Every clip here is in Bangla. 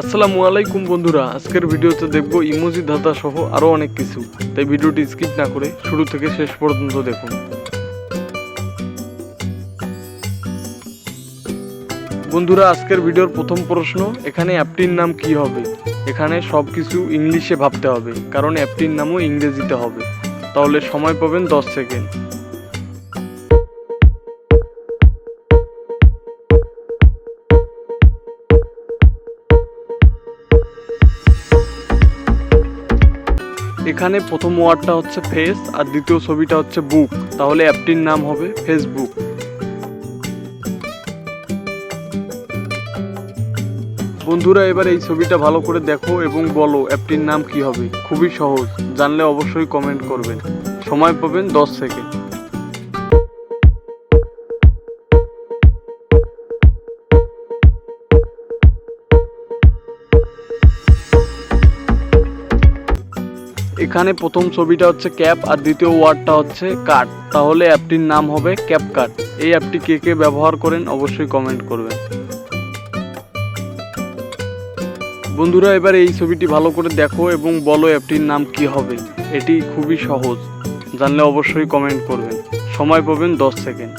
আসসালামু আলাইকুম বন্ধুরা, আজকের ভিডিওতে দেখব ইমোজি ধাঁধা সহ আরও অনেক কিছু। তাই ভিডিওটি স্কিপ না করে শুরু থেকে শেষ পর্যন্ত দেখুন। বন্ধুরা, আজকের ভিডিওর প্রথম প্রশ্ন, এখানে অ্যাপটির নাম কি হবে? এখানে সব কিছু ইংলিশে ভাবতে হবে, কারণ অ্যাপটির নামও ইংরেজিতে হবে। তাহলে সময় পাবেন দশ সেকেন্ড। এখানে প্রথম ওয়ার্ডটা হচ্ছে ফেস আর দ্বিতীয় ছবিটা হচ্ছে বুক তাহলে অ্যাপটির নাম হবে ফেসবুক বন্ধুরা, এবার এই ছবিটা ভালো করে দেখো এবং বলো অ্যাপটির নাম কি হবে। খুবই সহজ। জানলে অবশ্যই কমেন্ট করবেন। সময় পাবেন দশ সেকেন্ড এখানে প্রথম ছবিটা হচ্ছে ক্যাপ আর দ্বিতীয় ওয়ার্ডটা হচ্ছে কাট তাহলে অ্যাপটির নাম হবে ক্যাপ কাট এই অ্যাপটি কে কে ব্যবহার করেন অবশ্যই কমেন্ট করবেন। বন্ধুরা, এবার এই ছবিটি ভালো করে দেখো এবং বলো অ্যাপটির নাম কি হবে। এটি খুবই সহজ। জানলে অবশ্যই কমেন্ট করবেন। সময় পাবেন দশ সেকেন্ড।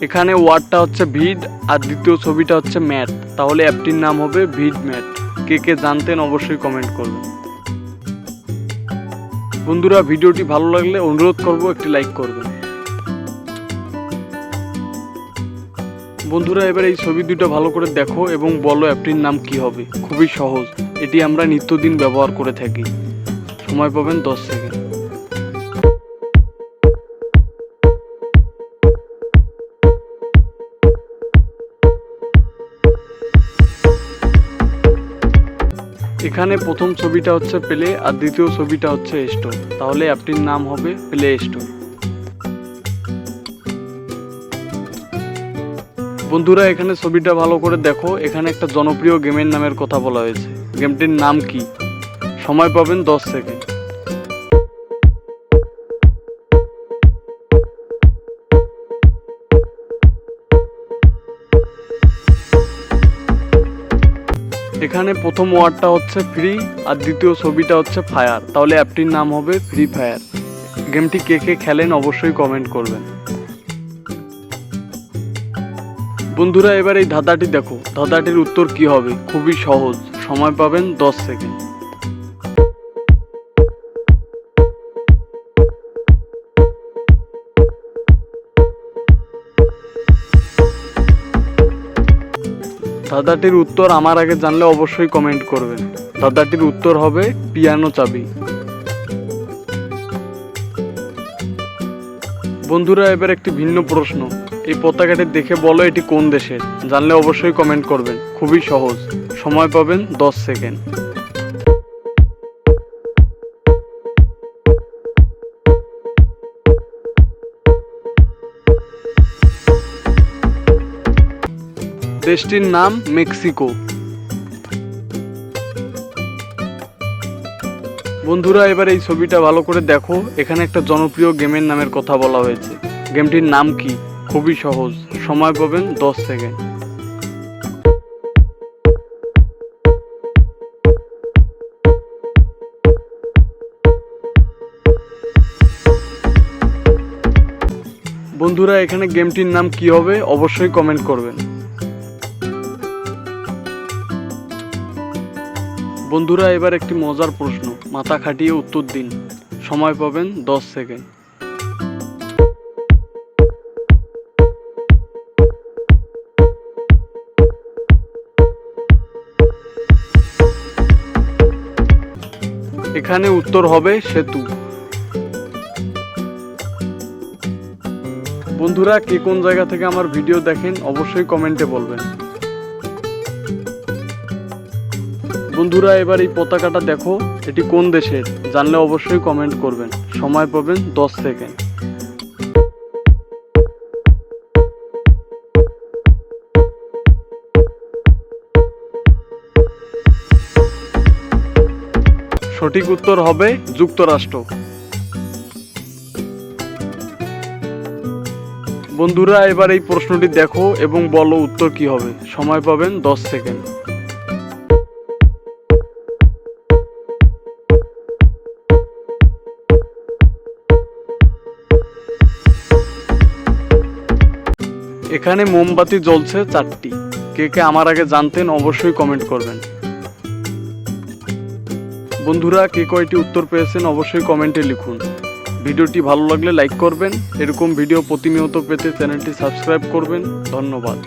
এখানে ওয়ার্ডটা হচ্ছে ভিড আর দ্বিতীয় ছবিটা হচ্ছে ম্যাট। তাহলে অ্যাপটির নাম হবে ভিড ম্যাট। কে কে জানতেন অবশ্যই কমেন্ট করবেন। বন্ধুরা, ভিডিওটি ভালো লাগলে অনুরোধ করব একটি লাইক করবেন। বন্ধুরা, এবার এই ছবি দুটো ভালো করে দেখো এবং বলো অ্যাপটির নাম কি হবে। খুবই সহজ। এটি আমরা নিত্যদিন ব্যবহার করে থাকি। সময় পাবেন দশ সেকেন্ড। এখানে প্রথম ছবিটা হচ্ছে প্লে আর দ্বিতীয় ছবিটা হচ্ছে স্টোর তাহলে অ্যাপটির নাম হবে প্লে স্টোর বন্ধুরা, এখানে ছবিটা ভালো করে দেখো। এখানে একটা জনপ্রিয় গেমের নামের কথা বলা হয়েছে। গেমটির নাম কি? সময় পাবেন দশ সেকেন্ড। এখানে প্রথম ওয়ার্ডটা হচ্ছে ফ্রি আর দ্বিতীয় ছবিটা হচ্ছে ফায়ার তাহলে অ্যাপটির নাম হবে ফ্রি ফায়ার গেমটি কে কে খেলেন অবশ্যই কমেন্ট করবেন। বন্ধুরা, এবার এই ধাঁধাটি দেখো। ধাঁধাটির উত্তর কি হবে? খুবই সহজ। সময় পাবেন দশ সেকেন্ড। দাদাটির উত্তর আমার আগে জানলে অবশ্যই কমেন্ট করবেন দাদাটির উত্তর হবে পিয়ানো চাবি। বন্ধুরা, এবার একটি ভিন্ন প্রশ্ন। এই পতাকাটি দেখে বলো এটি কোন দেশের? জানলে অবশ্যই কমেন্ট করবেন খুবই সহজ। সময় পাবেন দশ সেকেন্ড। দেশটির নাম মেক্সিকো। বন্ধুরা, এবার এই ছবিটা ভালো করে দেখো। এখানে একটা জনপ্রিয় গেমের নামের কথা বলা হয়েছে। গেমটির নাম কি? খুবই সহজ। সময় পাবেন দশ সেকেন্ড। বন্ধুরা, এখানে গেমটির নাম কি হবে? অবশ্যই কমেন্ট করবেন। বন্ধুরা, এবার একটি মজার প্রশ্ন। মাথা খাটিয়ে উত্তর দিন। সময় পাবেন দশ সেকেন্ড। এখানে উত্তর হবে সেতু। বন্ধুরা, কে কোন জায়গা থেকে আমার ভিডিও দেখেন, অবশ্যই কমেন্টে বলবেন। বন্ধুরা, এবার এই পতাকাটা দেখো, এটি কোন দেশের? জানলে অবশ্যই কমেন্ট করবেন। সময় পাবেন দশ সেকেন্ড সঠিক উত্তর হবে যুক্তরাষ্ট্র। বন্ধুরা, এবার এই প্রশ্নটি দেখো এবং বলো উত্তর কি হবে। সময় পাবেন দশ সেকেন্ড এখানে মোমবাতি জ্বলছে চারটি। কে কে আমার আগে জানতেন অবশ্যই কমেন্ট করবেন। বন্ধুরা, কে কয়টি উত্তর পেয়েছেন অবশ্যই কমেন্টে লিখুন। ভিডিওটি ভালো লাগলে লাইক করবেন। এরকম ভিডিও প্রতিনিয়ত পেতে চ্যানেলটি সাবস্ক্রাইব করবেন। ধন্যবাদ।